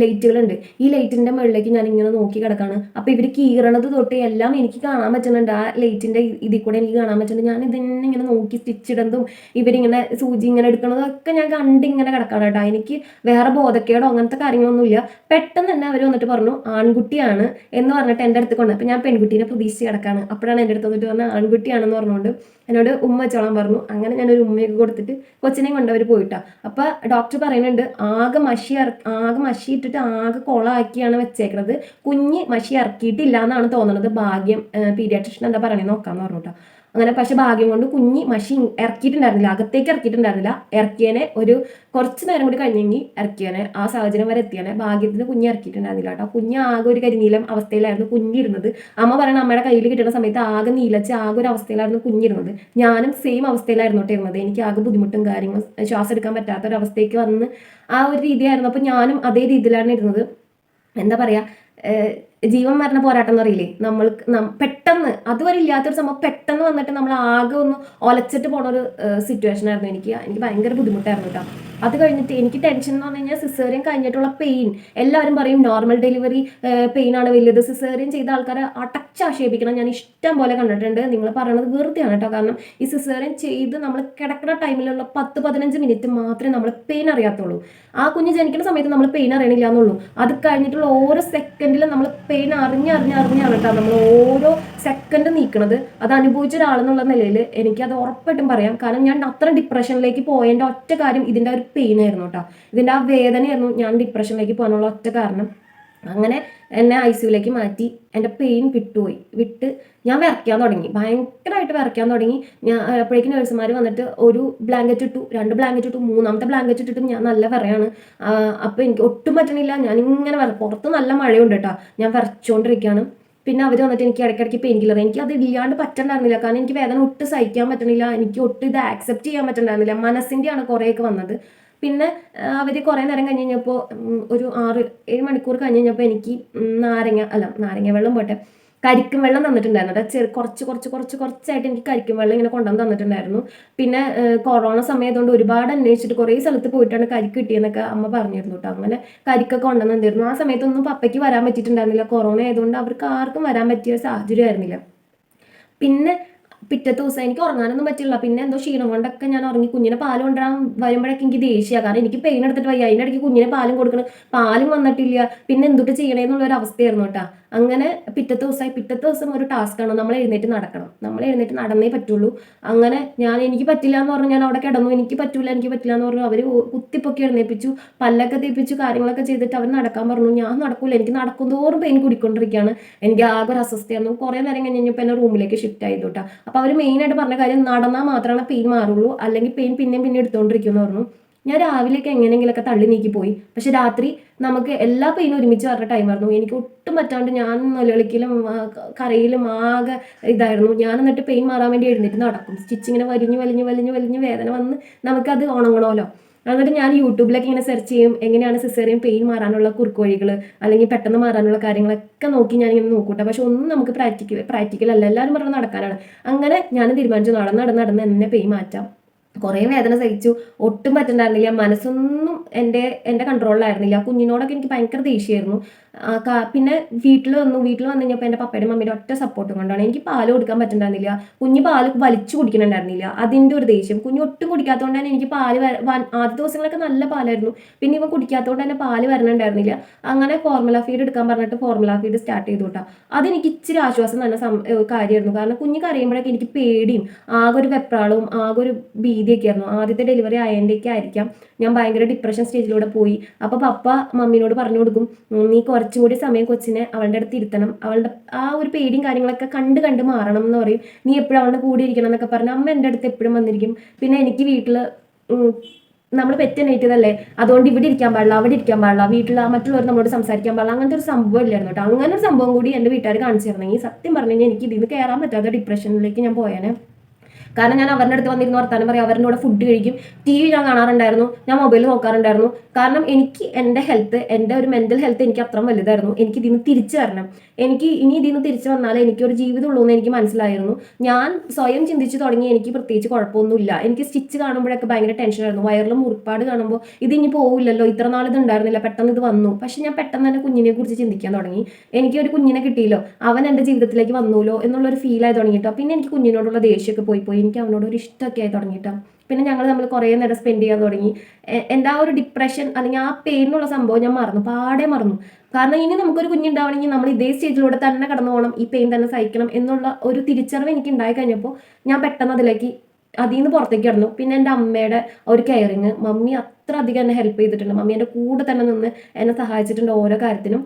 ലൈറ്റുകളുണ്ട്. ഈ ലൈറ്റിന്റെ മുകളിലേക്ക് ഞാൻ ഇങ്ങനെ നോക്കി കിടക്കാണ്. അപ്പോൾ ഇവർ കീറണത് തൊട്ട് എല്ലാം എനിക്ക് കാണാൻ പറ്റുന്നുണ്ട്. ആ ലൈറ്റിന്റെ ഇതിൽ കൂടെ എനിക്ക് കാണാൻ പറ്റുന്നുണ്ട്. ഞാൻ ഇതിനെ ഇങ്ങനെ നോക്കി സ്റ്റിച്ച് ഇടുന്നതും ഇവരിങ്ങനെ സൂചി ഇങ്ങനെ എടുക്കണതും ഒക്കെ ഞാൻ കണ്ട് ഇങ്ങനെ കിടക്കാണ് കേട്ടോ. എനിക്ക് വേറെ ബോധക്കേടോ അങ്ങനത്തെ കാര്യങ്ങളൊന്നുമില്ല. പെട്ടെന്ന് തന്നെ അവർ വന്നിട്ട് പറഞ്ഞു ആൺകുട്ടിയാണ് എന്ന് പറഞ്ഞിട്ട് എന്റെ അടുത്ത് കൊണ്ട് അപ്പോൾ ഞാൻ പെൺകുട്ടീനെ പ്രതീക്ഷിച്ച് കിടക്കാണ്. അപ്പോഴാണ് എന്റെ അടുത്ത് വന്നിട്ട് പറഞ്ഞത് ആൺകുട്ടിയാണെന്ന് പറഞ്ഞുകൊണ്ട് എന്നോട് ഉമ്മ ചോളം പറഞ്ഞു. അങ്ങനെ ഞാൻ ഒരു ഉമ്മയൊക്കെ കൊടുത്തിട്ട് കൊച്ചിനെയും കൊണ്ട് അവർ പോയിട്ടാ. അപ്പോൾ ഡോക്ടർ പറയുന്നുണ്ട് ആകെ മഷി ആകെ മഷി ഇട്ടിട്ട് ആകെ കുളമാക്കിയാണ് വെച്ചേക്കുന്നത് കുഞ്ഞ് മഷി ഇറക്കിയിട്ടില്ല എന്നാണ് തോന്നുന്നത് ഭാഗ്യം പീഡിയാട്രിഷൻ എന്താ പറയണേ നോക്കാമെന്ന് പറഞ്ഞു കേട്ടോ അങ്ങനെ പക്ഷെ ഭാഗ്യം കൊണ്ട് കുഞ്ഞി മഷി ഇറക്കിയിട്ടുണ്ടായിരുന്നില്ല. അകത്തേക്ക് ഇറക്കിയിട്ടുണ്ടായിരുന്നില്ല. ഇറക്കിയനെ ഒരു കുറച്ച് നേരം കൂടി കഴിഞ്ഞെങ്കിൽ ഇറക്കിയനെ ആ സാഹചര്യം വരെ എത്തിയനെ ഭാഗ്യത്തിന് കുഞ്ഞി ഇറക്കിയിട്ടുണ്ടായിരുന്നില്ല കേട്ടോ. കുഞ്ഞ് ആകെ ഒരു കരിനീലം അവസ്ഥയിലായിരുന്നു കുഞ്ഞിരുന്നത്. അമ്മ പറയണ അമ്മയുടെ കയ്യിൽ കിട്ടുന്ന സമയത്ത് ആകെ നീലച്ച് ആകെ ഒരു അവസ്ഥയിലായിരുന്നു കുഞ്ഞിരുന്നത്. ഞാനും സെയിം അവസ്ഥയിലായിരുന്നു കേട്ടോ ഇരുന്നത്. എനിക്ക് ആകെ ബുദ്ധിമുട്ടും കാര്യങ്ങളും ശ്വാസം എടുക്കാൻ പറ്റാത്ത ഒരു അവസ്ഥയ്ക്ക് വന്ന് ആ ഒരു രീതിയായിരുന്നു. അപ്പോൾ ഞാനും അതേ രീതിയിലാണ് ഇരുന്നത്. എന്താ പറയാ ജീവൻ മരണ പോരാട്ടം എന്ന് പറയില്ലേ? നമ്മൾ പെട്ടെന്ന് അതുവരെ ഇല്ലാത്തൊരു സംഭവം പെട്ടെന്ന് വന്നിട്ട് നമ്മൾ ആകെ ഒന്ന് ഒലച്ചിട്ട് പോണ ഒരു സിറ്റുവേഷൻ ആയിരുന്നു എനിക്ക്. എനിക്ക് ഭയങ്കര ബുദ്ധിമുട്ടായിരുന്നു കേട്ടോ അത് കഴിഞ്ഞിട്ട് എനിക്ക് ടെൻഷൻ എന്ന് പറഞ്ഞു കഴിഞ്ഞാൽ സിസേറിയൻ കഴിഞ്ഞിട്ടുള്ള പെയിൻ എല്ലാവരും പറയും നോർമൽ ഡെലിവറി പെയിൻ ആണ് വലിയത് സിസേറിയൻ ചെയ്ത ആൾക്കാരെ അടച്ച് ആക്ഷേപിക്കണം. ഞാൻ ഇഷ്ടം പോലെ കണ്ടിട്ടുണ്ട്. നിങ്ങൾ പറയണത് വെറുതെയാണ് കേട്ടോ. കാരണം ഈ സിസേറിയൻ ചെയ്ത് നമ്മൾ കിടക്കുന്ന ടൈമിലുള്ള പത്ത് പതിനഞ്ച് മിനിറ്റ് മാത്രമേ നമ്മൾ പെയിൻ അറിയാത്തുള്ളൂ. ആ കുഞ്ഞ് ജനിക്കുന്ന സമയത്ത് നമ്മൾ പെയിൻ അറിയണില്ല എന്നുള്ളൂ അത് കഴിഞ്ഞിട്ടുള്ള ഓരോ സെക്കൻഡിലും നമ്മൾ പെയിൻ അറിഞ്ഞ് അറിഞ്ഞ് അറിഞ്ഞാണ് കേട്ടോ. നമ്മൾ ഓരോ സെക്കൻഡ് നീക്കണത്. അത് അനുഭവിച്ച ഒരാളെന്നുള്ള നിലയിൽ എനിക്ക് അത് ഉറപ്പായിട്ടും പറയാം. കാരണം ഞാൻ അത്ര ഡിപ്രഷനിലേക്ക് പോയതിന്റെ ഒറ്റ കാര്യം ഇതിന്റെ ഒരു പെയിൻ ആയിരുന്നു കേട്ടോ. ഇതിന്റെ ആ വേദനയായിരുന്നു ഞാൻ ഡിപ്രഷനിലേക്ക് പോകാനുള്ള ഒറ്റ കാരണം. അങ്ങനെ എന്നെ ഐ സിയുലേക്ക് മാറ്റി. എന്റെ പെയിൻ വിട്ടുപോയി. വിട്ട് ഞാൻ വിറയ്ക്കാൻ തുടങ്ങി. ഭയങ്കരമായിട്ട് വിറയ്ക്കാൻ തുടങ്ങി. ഞാൻ അപ്പോഴേക്കും നഴ്സുമാർ വന്നിട്ട് ഒരു ബ്ലാങ്കറ്റ് ഇട്ടു. രണ്ട് ബ്ലാങ്കറ്റ് ഇട്ടു. മൂന്നാമത്തെ ബ്ലാങ്കറ്റ് ഇട്ടിട്ട് ഞാൻ നല്ല വിറയാണ്. അപ്പോൾ എനിക്ക് ഒട്ടും പറ്റണില്ല. ഞാൻ ഇങ്ങനെ വിറ പുറത്ത് നല്ല മഴയുണ്ട് കേട്ടോ. ഞാൻ വിറച്ചുകൊണ്ടിരിക്കുകയാണ് പിന്നെ അവർ വന്നിട്ട് എനിക്ക് ഇടയ്ക്കിടയ്ക്ക് പെയിൻ കില്ലർ. എനിക്ക് അത് ഇല്ലാണ്ട് പറ്റണ്ടായിരുന്നില്ല. കാരണം എനിക്ക് വേദന ഒട്ടും സഹിക്കാൻ പറ്റണില്ല. എനിക്ക് ഒട്ടും ഇത് ആക്സെപ്റ്റ് ചെയ്യാൻ പറ്റണ്ടായിരുന്നില്ല. മനസ്സിന്റെയാണ് കുറേയൊക്കെ വന്നത്. പിന്നെ അവർ കുറേ നേരം കഴിഞ്ഞ് കഴിഞ്ഞപ്പോൾ ഒരു ആറ് ഏഴ് മണിക്കൂർ കഴിഞ്ഞ് കഴിഞ്ഞപ്പോൾ എനിക്ക് നാരങ്ങ അല്ല നാരങ്ങ വെള്ളം പോട്ടെ കരിക്കും വെള്ളം തന്നിട്ടുണ്ടായിരുന്നു. ചെറു കുറച്ച് കുറച്ച് കുറച്ച് കുറച്ചായിട്ട് എനിക്ക് കരിക്കും വെള്ളം ഇങ്ങനെ കൊണ്ടുവന്ന് തന്നിട്ടുണ്ടായിരുന്നു. പിന്നെ കൊറോണ സമയത്തുകൊണ്ട് ഒരുപാട് അന്വേഷിച്ചിട്ട് കുറേ സ്ഥലത്ത് പോയിട്ടാണ് കരിക്ക് കിട്ടിയെന്നൊക്കെ അമ്മ പറഞ്ഞിരുന്നു കേട്ടോ. അങ്ങനെ കരിക്കൊക്കെ കൊണ്ടുവന്നിരുന്നു ആ സമയത്തൊന്നും പപ്പയ്ക്ക് വരാൻ പറ്റിയിട്ടുണ്ടായിരുന്നില്ല. കൊറോണ ആയതുകൊണ്ട് അവർക്ക് ആർക്കും വരാൻ പറ്റിയ സാഹചര്യം ആയിരുന്നില്ല. പിന്നെ പിറ്റത്തെ ദിവസം എനിക്ക് ഉറങ്ങാനൊന്നും പറ്റില്ല. പിന്നെ എന്തോ ക്ഷീണം കൊണ്ടൊക്കെ ഞാൻ ഉറങ്ങി. കുഞ്ഞിനെ പാൽ കൊണ്ടുവരാൻ വരുമ്പോഴൊക്കെ എനിക്ക് ദേഷ്യമാണ് കാരണം എനിക്ക് പെയിൻ എടുത്തിട്ട് വയ്യ. അതിന്റെ ഇടയ്ക്ക് കുഞ്ഞിനെ പാലും കൊടുക്കണം. പാലും വന്നിട്ടില്ല. പിന്നെ എന്തുട്ട് ചെയ്യണേന്നുള്ള ഒരു അവസ്ഥയായിരുന്നു കേട്ടോ അങ്ങനെ പിറ്റത്തെ ദിവസമായി പിറ്റത്തെ ദിവസം ഒരു ടാസ്ക്കാണ് നമ്മൾ എഴുന്നേറ്റ് നടക്കണം. നമ്മൾ എഴുന്നേറ്റ് നടന്നേ പറ്റുള്ളൂ. അങ്ങനെ ഞാൻ എനിക്ക് പറ്റില്ല എന്ന് പറഞ്ഞു ഞാൻ അവിടെ കിടന്നു. എനിക്ക് പറ്റൂല എനിക്ക് പറ്റില്ല എന്ന് പറഞ്ഞു. അവർ കുത്തിപ്പൊക്കി എഴുന്നേപ്പിച്ചു പല്ലൊക്കെ തേപ്പിച്ചു കാര്യങ്ങളൊക്കെ ചെയ്തിട്ട് അവർ നടക്കാൻ പറഞ്ഞു. ഞാൻ നടക്കൂല എനിക്ക് നടക്കുന്തോറും പെയിൻ കുടിക്കൊണ്ടിരിക്കുകയാണ്. എനിക്ക് ആകെ ഒരു അസ്വസ്ഥയായിരുന്നു. കുറേ നേരം കഴിഞ്ഞ് കഴിഞ്ഞപ്പോൾ എന്നെ റൂമിലേക്ക് ഷിഫ്റ്റ് ആയി കേട്ടോ അപ്പോൾ അവർ മെയിനായിട്ട് പറഞ്ഞ കാര്യം നടന്നാൽ മാത്രമാണ് പെയിൻ മാറുള്ളൂ. അല്ലെങ്കിൽ പെയിൻ പിന്നെയും പിന്നെ എടുത്തുകൊണ്ടിരിക്കുമെന്ന് പറഞ്ഞു. ഞാൻ രാവിലെയൊക്കെ എങ്ങനെയെങ്കിലൊക്കെ തള്ളി നീക്കി പോയി പക്ഷെ രാത്രി നമുക്ക് എല്ലാ പെയിനും ഒരുമിച്ച് പറഞ്ഞ ടൈമായിരുന്നു എനിക്ക് ഒട്ടും പറ്റാണ്ട് ഞാൻ നിലവിളിക്കലും കരയിലും ആകെ ഇതായിരുന്നു. ഞാൻ എന്നിട്ട് പെയിൻ മാറാൻ വേണ്ടി എഴുന്നേറ്റ് നടക്കും. സ്റ്റിച്ചിങ്ങനെ വലിഞ്ഞു വലിഞ്ഞു വലിഞ്ഞു വലിഞ്ഞു വേദന വന്ന് നമുക്കത് ഉണങ്ങണമല്ലോ. എന്നിട്ട് ഞാൻ യൂട്യൂബിലൊക്കെ ഇങ്ങനെ സെർച്ച് ചെയ്യും എങ്ങനെയാണ് സിസേറിയൻ പെയിൻ മാറാനുള്ള കുറുക്കുവഴികൾ അല്ലെങ്കിൽ പെട്ടെന്ന് മാറാനുള്ള കാര്യങ്ങളൊക്കെ നോക്കി ഞാൻ ഇങ്ങനെ നോക്കൂട്ടെ. പക്ഷെ ഒന്നും നമുക്ക് പ്രാക്ടിക്കൽ പ്രാക്ടിക്കൽ അല്ല. എല്ലാവരും പറഞ്ഞ് നടക്കാനാണ്. അങ്ങനെ ഞാൻ തീരുമാനിച്ചു. നടന്ന് നടന്ന് നടന്ന് എന്നെ പെയിൻ മാറ്റാം. കുറേ വേദന സഹിച്ചു. ഒട്ടും പറ്റുന്നുണ്ടായിരുന്നില്ല മനസ്സൊന്നും എന്റെ എന്റെ കൺട്രോളിലായിരുന്നില്ല കുഞ്ഞിനോടൊക്കെ എനിക്ക് ഭയങ്കര ദേഷ്യമായിരുന്നു പിന്നെ വീട്ടിൽ വന്നു. വീട്ടിൽ വന്നു കഴിഞ്ഞപ്പോൾ എന്റെ പപ്പയുടെ മമ്മിയുടെ ഒറ്റ സപ്പോർട്ടും കൊണ്ടാണ്. എനിക്ക് പാൽ കൊടുക്കാൻ പറ്റുന്നുണ്ടായിരുന്നില്ല കുഞ്ഞ് പാൽ വലിച്ചു കുടിക്കുന്നുണ്ടായിരുന്നില്ല അതിന്റെ ഒരു ദേഷ്യം. കുഞ്ഞ് ഒട്ടും കുടിക്കാത്തതുകൊണ്ട് തന്നെ എനിക്ക് പാൽ ആദ്യ ദിവസങ്ങളൊക്കെ നല്ല പാലായിരുന്നു. പിന്നെ ഇവ കുടിക്കാത്തതുകൊണ്ട് തന്നെ പാൽ വരണുണ്ടായിരുന്നില്ല. അങ്ങനെ ഫോർമുല ഫീഡ് എടുക്കാൻ പറഞ്ഞിട്ട് ഫോർമുല ഫീഡ് സ്റ്റാർട്ട് ചെയ്തു കേട്ടോ അതെനിക്ക് ഇച്ചിരി ആശ്വാസം ഏഹ് കാര്യമായിരുന്നു കാരണം കുഞ്ഞ് കരയുമ്പോഴൊക്കെ എനിക്ക് പേടിയും ആകെ ഒരു വെപ്രാളവും ആകെ ഒരു ഭീതിയൊക്കെ ആയിരുന്നു ആദ്യത്തെ ഡെലിവറി ആയതിന്റെയൊക്കെ ആയിരിക്കാം. ഞാൻ ഭയങ്കര ഡിപ്രഷൻ സ്റ്റേജിലൂടെ പോയി. അപ്പോൾ പപ്പ മമ്മീനോട് പറഞ്ഞു കൊടുക്കും നീ കുറച്ചും കൂടി സമയം കൊച്ചിനെ അവളുടെ അടുത്ത് ഇരുത്തണം. അവളുടെ ആ ഒരു പേടിയും കാര്യങ്ങളൊക്കെ കണ്ട് കണ്ട് മാറണം എന്ന് പറയും. നീ എപ്പോഴും അവളുടെ കൂടെ ഇരിക്കണം എന്നൊക്കെ പറഞ്ഞ് അമ്മ എന്റെ അടുത്ത് എപ്പോഴും വന്നിരിക്കും. പിന്നെ എനിക്ക് വീട്ടിൽ നമ്മൾ പെറ്റനേറ്റതല്ലേ അതുകൊണ്ട് ഇവിടെ ഇരിക്കാൻ പാടില്ല അവിടെ ഇരിക്കാൻ പാടില്ല വീട്ടിൽ മറ്റുള്ളവർ നമ്മളോട് സംസാരിക്കാൻ പാടില്ല. അങ്ങനത്തെ ഒരു സംഭവം ഇല്ലായിരുന്നു കേട്ടോ. അങ്ങനെ ഒരു സംഭവം കൂടി എന്റെ വീട്ടുകാർ കാണിച്ചു സത്യം പറഞ്ഞു കഴിഞ്ഞാൽ എനിക്ക് ഇതിൽ നിന്ന് കയറാൻ പറ്റാത്ത ഡിപ്രഷനിലേക്ക് ഞാൻ പോയാനെ. കാരണം ഞാൻ അവരുടെ അടുത്ത് വന്നിരുന്ന വർത്താനം പറയും അവരുടെ കൂടെ ഫുഡ് കഴിക്കും. ടി വി ഞാൻ കാണാറുണ്ടായിരുന്നു ഞാൻ മൊബൈൽ നോക്കാറുണ്ടായിരുന്നു. കാരണം എനിക്ക് എന്റെ ഹെൽത്ത് എന്റെ ഒരു മെന്റൽ ഹെൽത്ത് എനിക്ക് അത്ര വലുതായിരുന്നു. എനിക്ക് ഇതിൽ നിന്ന് തിരിച്ചു വരണം. എനിക്ക് ഇനി ഇതിൽ നിന്ന് തിരിച്ചു വന്നാൽ എനിക്ക് എനിക്കൊരു ജീവിതമുള്ളൂ എന്ന് എനിക്ക് മനസ്സിലായിരുന്നു. ഞാൻ സ്വയം ചിന്തിച്ചു തുടങ്ങി എനിക്ക് പ്രത്യേകിച്ച് കുഴപ്പമൊന്നുമില്ല. എനിക്ക് സ്റ്റിച്ച് കാണുമ്പോഴൊക്കെ ഭയങ്കര ടെൻഷനായിരുന്നു വയറിൽ മുറിപ്പാട് കാണുമ്പോൾ ഇത് ഇനി പോവില്ലല്ലോ ഇത്ര നാൾ ഇത് ഉണ്ടായിരുന്നില്ല പെട്ടെന്ന് ഇത് വന്നു. പക്ഷെ ഞാൻ പെട്ടെന്ന് തന്നെ കുഞ്ഞിനെ കുറിച്ച് ചിന്തിക്കാൻ തുടങ്ങി. എനിക്ക് ഒരു കുഞ്ഞിനെ കിട്ടിയല്ലോ അവൻ എന്റെ ജീവിതത്തിലേക്ക് വന്നുല്ലോ എന്നുള്ളൊരു ഫീൽ ആയി തുടങ്ങിയിട്ടോ പിന്നെ എനിക്ക് കുഞ്ഞിനോടുള്ള ദേഷ്യമൊക്കെ പോയി പോയി. എനിക്ക് അവനോട് ഒരു ഇഷ്ടമൊക്കെ ആയി തുടങ്ങിയിട്ടാണ് പിന്നെ ഞങ്ങൾ നമ്മൾ കുറേ നേരം സ്പെൻഡ് ചെയ്യാൻ തുടങ്ങി. എന്താ ഒരു ഡിപ്രഷൻ അല്ലെങ്കിൽ ആ പെയിൻ എന്നുള്ള സംഭവം ഞാൻ മറന്നു. പാടെ മറന്നു. കാരണം ഇനി നമുക്കൊരു കുഞ്ഞുണ്ടാവണമെങ്കിൽ നമ്മൾ ഇതേ സ്റ്റേജിലൂടെ തന്നെ കടന്നു പോകണം ഈ പെയിൻ തന്നെ സഹിക്കണം എന്നുള്ള ഒരു തിരിച്ചറിവ് എനിക്ക് ഉണ്ടായി കഴിഞ്ഞപ്പോൾ ഞാൻ പെട്ടെന്ന് അതിലേക്ക് അതിൽ നിന്ന് പുറത്തേക്ക് കിടന്നു. പിന്നെ എന്റെ അമ്മയുടെ ഒരു കെയറിങ് മമ്മി അത്ര അധികം എന്നെ ഹെൽപ്പ് ചെയ്തിട്ടുണ്ട്. മമ്മി എന്റെ കൂടെ തന്നെ നിന്ന് എന്നെ സഹായിച്ചിട്ടുണ്ട് ഓരോ കാര്യത്തിനും.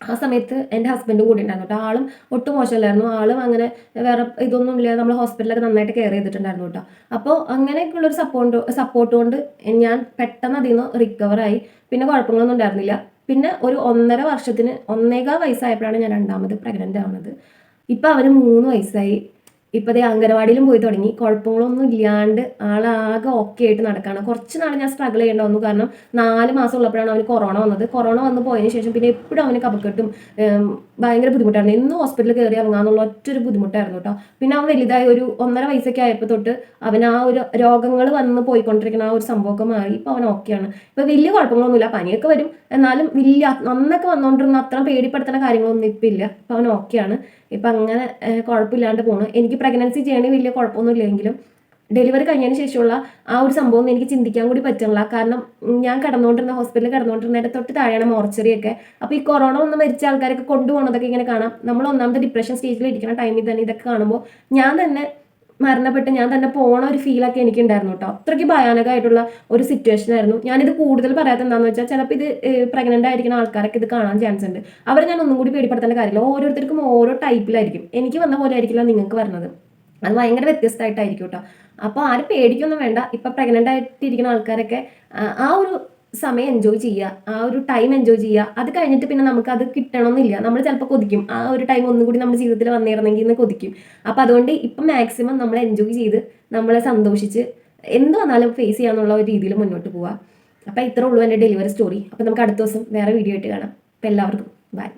ആ സമയത്ത് എന്റെ ഹസ്ബൻഡും കൂടി ഉണ്ടായിരുന്നു കേട്ടോ. ആളും ഒട്ടും മോശമല്ലായിരുന്നു. ആളും അങ്ങനെ വേറെ ഇതൊന്നും ഇല്ല നമ്മൾ ഹോസ്പിറ്റലൊക്കെ നന്നായിട്ട് കെയർ ചെയ്തിട്ടുണ്ടായിരുന്നു കേട്ടോ. അപ്പോൾ അങ്ങനെയൊക്കെയുള്ളൊരു സപ്പോർട്ട് സപ്പോർട്ട് കൊണ്ട് ഞാൻ പെട്ടെന്ന് അതിൽ നിന്ന് റിക്കവറായി പിന്നെ കുഴപ്പങ്ങളൊന്നും ഉണ്ടായിരുന്നില്ല. പിന്നെ ഒരു ഒന്നര വർഷത്തിന് ഒന്നേകാൽ വയസ്സായപ്പോഴാണ് ഞാൻ രണ്ടാമത് പ്രഗ്നന്റ് ആവുന്നത്. ഇപ്പം അവന് മൂന്ന് വയസ്സായി. ഇപ്പം ദേ അംഗനവാടിയിലും പോയി തുടങ്ങി. കുഴപ്പങ്ങളൊന്നും ഇല്ലാണ്ട് ആളാകെ ഓക്കെ ആയിട്ട് നടക്കുകയാണ് കുറച്ച് നാൾ ഞാൻ സ്ട്രഗിൾ ചെയ്യേണ്ട വന്നു. കാരണം നാല് മാസം ഉള്ളപ്പോഴാണ് അവന് കൊറോണ വന്നത്. കൊറോണ വന്ന് പോയതിന് ശേഷം പിന്നെ എപ്പോഴും അവന് കപക്കെട്ടും ഭയങ്കര ബുദ്ധിമുട്ടായിരുന്നു. ഇന്നും ഹോസ്പിറ്റലിൽ കയറി ഇറങ്ങാന്നുള്ള ഒറ്റൊരു ബുദ്ധിമുട്ടായിരുന്നു കേട്ടോ. പിന്നെ അവൻ വലുതായി ഒരു ഒന്നര വയസ്സൊക്കെ ആയപ്പോൾ തൊട്ട് അവൻ ആ ഒരു രോഗങ്ങൾ വന്ന് പോയിക്കൊണ്ടിരിക്കുന്ന ആ ഒരു സംഭവമൊക്കെ മാറി. ഇപ്പോൾ അവൻ ഓക്കെയാണ് ഇപ്പോൾ വലിയ കുഴപ്പങ്ങളൊന്നുമില്ല. പനിയൊക്കെ വരും. എന്നാലും വലിയ അന്നൊക്കെ വന്നുകൊണ്ടിരുന്ന അത്ര പേടിപ്പെടുത്തുന്ന കാര്യങ്ങളൊന്നും ഇപ്പം ഇല്ല. അപ്പം അവൻ ഓക്കെയാണ് ഇപ്പം അങ്ങനെ കുഴപ്പമില്ലാണ്ട് പോണു. എനിക്ക് പ്രഗ്നൻസി ചെയ്യണേ വലിയ കുഴപ്പമൊന്നും ഇല്ലെങ്കിലും ഡെലിവറി കഴിഞ്ഞതിന് ശേഷമുള്ള ആ ഒരു സംഭവം ഒന്നും എനിക്ക് ചിന്തിക്കാൻ കൂടി പറ്റുന്നില്ല കാരണം ഞാൻ കിടന്നുകൊണ്ടിരുന്ന ഹോസ്പിറ്റലിൽ കിടന്നുകൊണ്ടിരുന്നതിന്റെ തൊട്ട് താഴെയാണ് മോർച്ചറിയൊക്കെ അപ്പോൾ ഈ കൊറോണ വന്ന് മരിച്ച ആൾക്കാരൊക്കെ കൊണ്ടുപോകണതൊക്കെ ഇങ്ങനെ കാണാം. നമ്മൾ ഒന്നാമത്തെ ഡിപ്രഷൻ സ്റ്റേജിൽ ഇരിക്കുന്ന ടൈമിൽ തന്നെ ഇതൊക്കെ കാണുമ്പോൾ ഞാൻ തന്നെ മരണപ്പെട്ട് ഞാൻ തന്നെ പോണ ഒരു ഫീലൊക്കെ എനിക്ക് ഉണ്ടായിരുന്നു കേട്ടോ അത്രയ്ക്ക് ഭയാനകമായിട്ടുള്ള ഒരു സിറ്റുവേഷൻ ആയിരുന്നു. ഞാനിത് കൂടുതൽ പറയാത്ത എന്താണെന്ന് വെച്ചാൽ ചിലപ്പോൾ ഇത് പ്രഗ്നന്റ് ആയിരിക്കുന്ന ആൾക്കാരൊക്കെ ഇത് കാണാൻ ചാൻസ് ഉണ്ട്. അവരെ ഞാൻ ഒന്നും കൂടി പേടിപ്പെടുത്തേണ്ട കാര്യമില്ല. ഓരോരുത്തർക്കും ഓരോ ടൈപ്പിലായിരിക്കും എനിക്ക് വന്ന പോലെ ആയിരിക്കില്ല നിങ്ങൾക്ക് വരുന്നത് അത് ഭയങ്കര വ്യത്യസ്തമായിട്ടായിരിക്കും കേട്ടോ അപ്പോൾ ആരും പേടിക്കൊന്നും വേണ്ട. ഇപ്പം പ്രഗ്നന്റ് ആയിട്ടിരിക്കുന്ന ആൾക്കാരൊക്കെ ആ ഒരു സമയം എൻജോയ് ചെയ്യുക ആ ഒരു ടൈം എൻജോയ് ചെയ്യുക അത് കഴിഞ്ഞിട്ട് പിന്നെ നമുക്ക് അത് കിട്ടണമെന്നില്ല നമ്മൾ ചിലപ്പോൾ കൊതിക്കും. ആ ഒരു ടൈം ഒന്നും കൂടി നമ്മുടെ ജീവിതത്തിൽ വന്നിരുന്നെങ്കിൽ എന്ന് കൊതിക്കും. അപ്പോൾ അതുകൊണ്ട് ഇപ്പം മാക്സിമം നമ്മൾ എൻജോയ് ചെയ്ത് നമ്മളെ സന്തോഷിച്ച് എന്ത് വന്നാലും ഫേസ് ചെയ്യാന്നുള്ള ഒരു രീതിയിൽ മുന്നോട്ട് പോവുക അപ്പോൾ ഇത്രേ ഉള്ളൂ എന്റെ ഡെലിവറി സ്റ്റോറി അപ്പോൾ നമുക്ക് അടുത്ത ദിവസം വേറെ വീഡിയോ ആയിട്ട് കാണാം. അപ്പോൾ എല്ലാവർക്കും ബൈ